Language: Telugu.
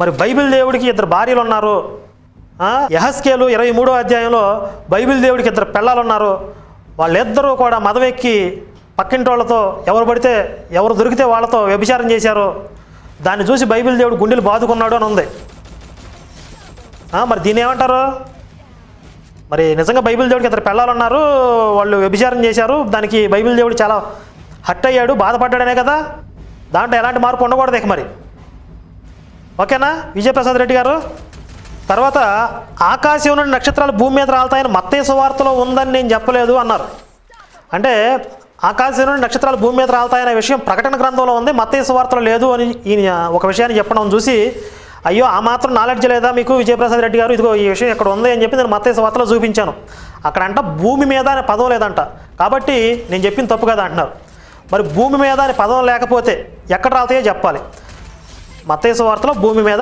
మరి బైబిల్ దేవుడికి ఇద్దరు భార్యలు ఉన్నారు. యహస్కేలు ఇరవై మూడో అధ్యాయంలో బైబిల్ దేవుడికి ఇద్దరు పిల్లలు ఉన్నారు. వాళ్ళిద్దరూ కూడా మదవెక్కి ఎక్కి పక్కింటి వాళ్ళతో ఎవరు పడితే ఎవరు దొరికితే వాళ్ళతో వ్యభిచారం చేశారు. దాన్ని చూసి బైబిల్ దేవుడు గుండెలు బాదుకున్నాడు అని ఉంది. మరి దీన్ని ఏమంటారు? మరి నిజంగా బైబిల్ దేవుడికి ఇద్దరు పిల్లలు ఉన్నారు వాళ్ళు వ్యభిచారం చేశారు దానికి బైబిల్ దేవుడు చాలా హట్ అయ్యాడు బాధపడ్డాడనే కదా? దాంట్లో ఎలాంటి మార్పు ఉండకూడదు ఇక మరి. ఓకేనా? విజయప్రసాద్ రెడ్డి గారు? తర్వాత ఆకాశం నుండి నక్షత్రాలు భూమి మీద రాలుతాయని మత్తయ్య సువార్తలో ఉందని నేను చెప్పలేదు అన్నారు. అంటే ఆకాశం నుండి నక్షత్రాలు భూమి మీద రాలుతాయనే విషయం ప్రకటన గ్రంథంలో ఉంది మత్తయ్య సువార్తలో లేదు అని ఈయన ఒక విషయాన్ని చెప్పడం చూసి అయ్యో ఆ మాత్రం నాలెడ్జ్ లేదా మీకు విజయప్రసాద్ రెడ్డి గారు? ఇదిగో ఈ విషయం ఇక్కడ ఉంది అని చెప్పి నేను మత్తయ్య సువార్తలో చూపించాను. అక్కడ అంట భూమి మీద అనే పదం లేదంట. కాబట్టి నేను చెప్పింది తప్పు కదా అంటున్నారు. మరి భూమి మీద అనే పదం లేకపోతే ఎక్కడ రాలుతాయో చెప్పాలి. మత్తయ్య వార్తలో భూమి మీద